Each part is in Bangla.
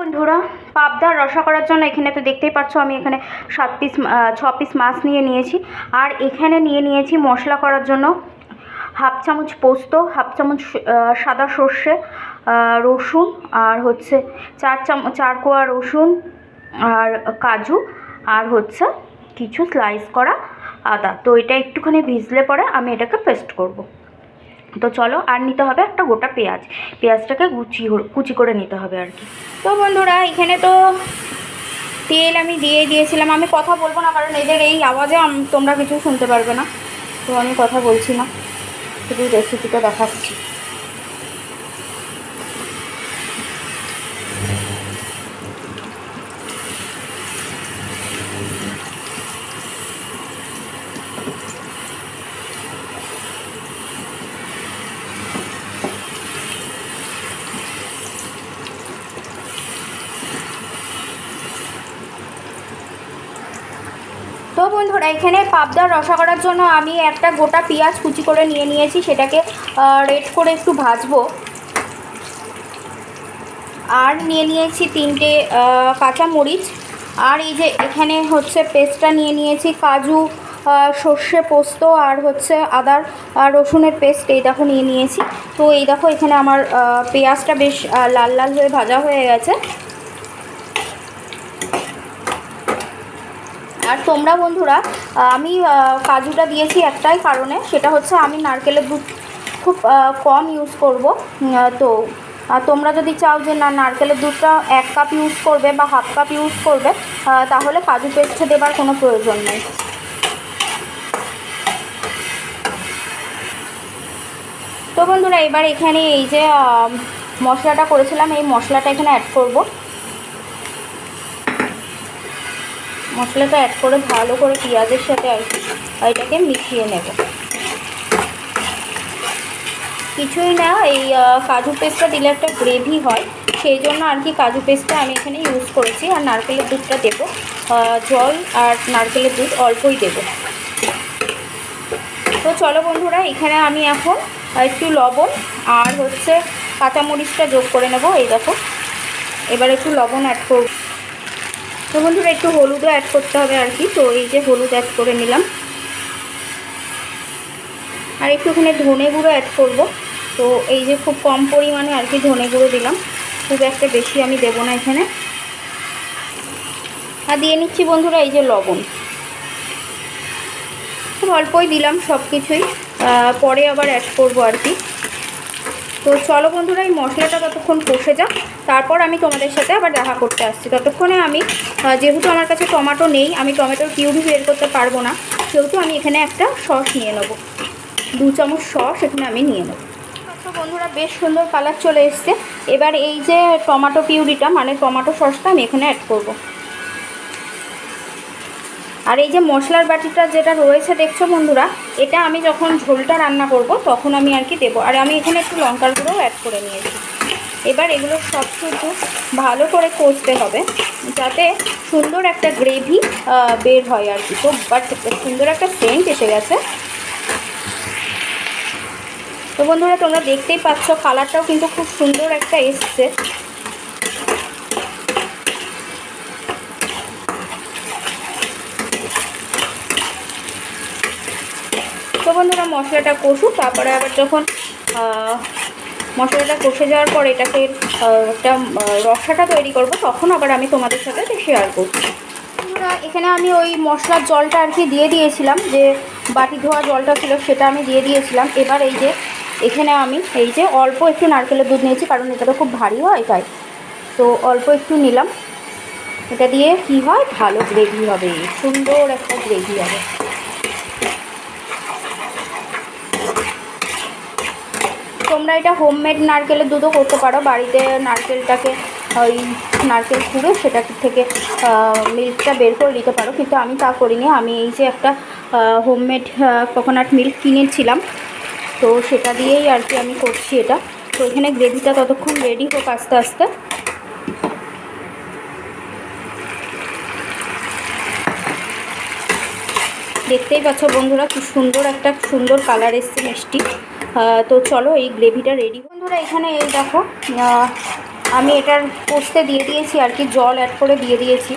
বন্ধুরা, পাবদার রসা করার জন্য এখানে তো দেখতেই পাচ্ছ আমি এখানে সাত পিস ছ পিস মাছ নিয়ে নিয়েছি আর এখানে নিয়ে নিয়েছি মশলা করার জন্য হাফ চামচ পোস্ত, হাফ চামচ সাদা সর্ষে রসুন, আর হচ্ছে চার চামচ চার কোয়া রসুন, আর কাজু, আর হচ্ছে কিছু স্লাইস করা আদা তো এটা একটুখানি ভিজলে পরে আমি এটাকে পেস্ট করব। তো চলো, আর নিতে হবে একটা গোটা পেঁয়াজ। পেঁয়াজটাকে কুচি কুচি করে নিতে হবে আর কি। তো বন্ধুরা, এখানে তো তেল আমি দিয়ে দিয়েছিলাম। আমি কথা বলব না, কারণ এদের এই আওয়াজে তোমরা কিছু শুনতে পারবে না। তো আমি কথা বলছি না। শুধু রেসিপিটা দেখাচ্ছি। তো বন্ধুরা, এখানে পাবদার রসা করার জন্য আমি একটা গোটা পেঁয়াজ কুচি করে নিয়ে নিয়েছি, সেটাকে রেড করে একটু ভাজবো। আর নিয়ে নিয়েছি তিনটে কাঁচা মরিচ। আর এই যে এখানে হচ্ছে পেস্টটা নিয়ে নিয়েছি, কাজু সর্ষে পোস্ত আর হচ্ছে আদার রসুনের পেস্ট এই দেখো নিয়ে নিয়েছি। তো এই দেখো এখানে আমার পেঁয়াজটা বেশ লাল লাল হয়ে ভাজা হয়ে গেছে। আর তোমরা বন্ধুরা আমি কাজুটা দিয়েছি একটাই কারণে, সেটা হচ্ছে আমি নারকেলের দুধ খুব কম ইউজ করব। তো তোমরা যদি চাও যে না, নারকেলের দুধটা এক কাপ ইউজ করবে বা হাফ কাপ ইউজ করবে তাহলে কাজু পেস্ট দেবার কোনো প্রয়োজন নেই। তো বন্ধুরা, এবার এখানে এই যে মশলাটা করেছিলাম, এই মশলাটা এখানে অ্যাড করব। মশলাটা অ্যাড করে ভালো করে পেঁয়াজের সাথে এটাকে মিশিয়ে নেব। কিছুই না, এই কাজু পেস্টটা দিলে একটা গ্রেভি হয়, সেই জন্য আর কি কাজু পেস্টটা আমি এখানে ইউজ করেছি। আর নারকেলের দুধটা দেবো। জল আর নারকেলের দুধ অল্পই দেবো। তো চলো বন্ধুরা, এখানে আমি এখন একটু লবণ আর হচ্ছে কাঁচামরিচটা যোগ করে নেব। এই দেখো, এবার একটু লবণ অ্যাড করব। তো বন্ধুরা, একটু হলুদও অ্যাড করতে হবে আর কি। তো এই যে হলুদ অ্যাড করে নিলাম। আর একটুখানি ধনে গুঁড়ো অ্যাড করব। তো এই যে খুব কম পরিমাণে আর কি ধনে গুঁড়ো দিলাম। খুব একটা বেশি আমি দেবো না এখানে। আর দিয়ে নিচ্ছি বন্ধুরা এই যে লবণ। খুব অল্পই দিলাম সব কিছুই পরে আবার অ্যাড করব আর কি। তো চলো বন্ধুরা, এই মশলাটা ততক্ষণ কষে যাক। তারপর আমি তোমাদের সাথে আবার দেখা করতে আসছি। ততক্ষণে আমি যেহেতু আমার কাছে টমেটো নেই, আমি টমেটোর কিউবি বের করতে পারব না। সেহেতু আমি এখানে একটা সস নিয়ে নেব। দু চামচ সস এখানে আমি নিয়ে নেব। বন্ধুরা, বেশ সুন্দর কালার চলে এসছে। এবার এই যে টমেটো পিউরিটা মানে টমেটো সসটা আমি এখানে অ্যাড করব। আর এই যে মশলার বাটিটা যেটা রয়েছে, দেখছ বন্ধুরা? এটা আমি যখন ঝোলটা রান্না করব, তখন আমি আর কি দেবো। আর আমি এখানে একটু লঙ্কার গুঁড়ো অ্যাড করে নিয়েছি। এবার এগুলো সব শুধু ভালো করে কষতে হবে, যাতে সুন্দর একটা গ্রেভি বের হয় আর কি। তো বাট সুন্দর একটা সেন্ট এসে গেছে। তো বন্ধুরা, তোমরা দেখতেই পাচ্ছ কালারটাও কিন্তু খুব সুন্দর একটা এসছে। তো বন্ধুরা, মশলাটা কষুক, তারপরে আবার যখন মশলাটা কষে যাওয়ার পর এটাকে একটা রসাটা তৈরি করব, তখন আবার আমি তোমাদের সাথে শেয়ার করছি। এখানে আমি ওই মশলার জলটা আর কি দিয়ে দিয়েছিলাম, যে বাটি ধোয়া জলটা ছিল সেটা আমি দিয়ে দিয়েছিলাম। এবার এই যে, এখানে আমি, এই যে অল্প একটু নারকেলের দুধ নিয়েছি, কারণ এটা তো খুব ভারী হয়, তাই। তো অল্প একটু নিলাম। এটা দিয়ে কি হয়? ভালো গ্রেভি হবে, সুন্দর একটা গ্রেভি হবে। তোমরা এটা হোমমেড নারকেলের দুধও করতে পারো। বাড়িতে নারকেলটাকে ওই নারকেল খুঁড়ে সেটা থেকে মিল্কটা বের করে নিতে পারো। কিন্তু আমি তা করিনি। আমি এই যে একটা হোমমেড কোকোনাট মিল্ক কিনেছিলাম। তো সেটা দিয়েই আর কি আমি করছি এটা। তো এখানে গ্রেভিটা ততক্ষণ রেডি হোক আস্তে আস্তে। দেখতেই পাচ্ছ বন্ধুরা, কি সুন্দর একটা সুন্দর কালার এসছে মিষ্টি। তো চলো এই গ্রেভিটা রেডি বন্ধুরা, এখানে এই দেখো আমি এটার পোস্তে দিয়ে দিয়েছি আর কি, জল অ্যাড করে দিয়ে দিয়েছি।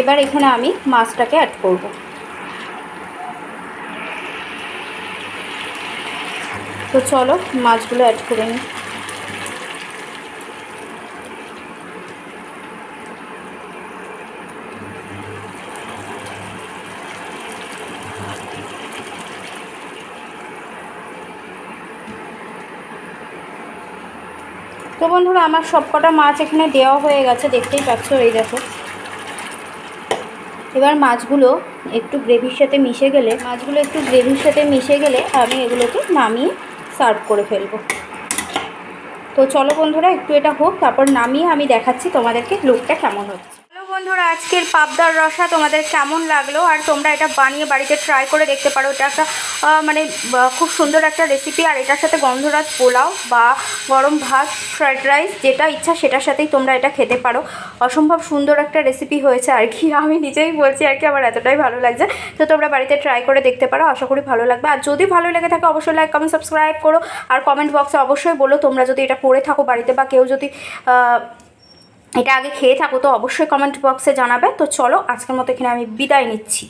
এবার এখানে আমি মাছটাকে অ্যাড করব। তো চলো, মাছগুলো অ্যাড করে নিই। তো বন্ধুরা, আমার সব কটা মাছ এখানে দেওয়া হয়ে গেছে, দেখতেই পাচ্ছ হয়ে গেছে এবার মাছগুলো একটু গ্রেভির সাথে মিশে গেলে, মাছগুলো একটু গ্রেভির সাথে মিশে গেলে আমি এগুলোকে নামিয়ে সার্ভ করে ফেলব। তো চলো বন্ধুরা, একটু এটা হোক, তারপর নামিয়ে আমি দেখাচ্ছি তোমাদেরকে লুকটা কেমন হচ্ছে। বন্ধুরা, আজকের পাবদার রসা তোমাদের কেমন লাগল? আর তোমরা এটা বানিয়ে বাড়িতে ট্রাই করে দেখতে পারো। এটা একটা মানে খুব সুন্দর একটা রেসিপি আর এটার সাথে গন্ধরাজ পোলাও বা গরম ভাত ফ্রায়েড রাইস যেটা ইচ্ছা সেটার সাথেই তোমরা এটা খেতে পারো। অসম্ভব সুন্দর একটা রেসিপি হয়েছে আর কি। আমি নিজেই বলছি আর কি, আমার এতটাই ভালো লাগছে। তো তোমরা বাড়িতে ট্রাই করে দেখতে পারো, আশা করি ভালো লাগবে। আর যদি ভালো লেগে থাকে, অবশ্যই লাইক কমেন্ট সাবস্ক্রাইব করো। আর কমেন্ট বক্সে অবশ্যই বলো তোমরা যদি এটা করে থাকো বাড়িতে বা কেউ যদি এটা আগে খেয়ে থাকো, তো অবশ্যই কমেন্ট বক্সে জানাবে। তো চলো, আজকের মতো এখানে আমি বিদায় নিচ্ছি।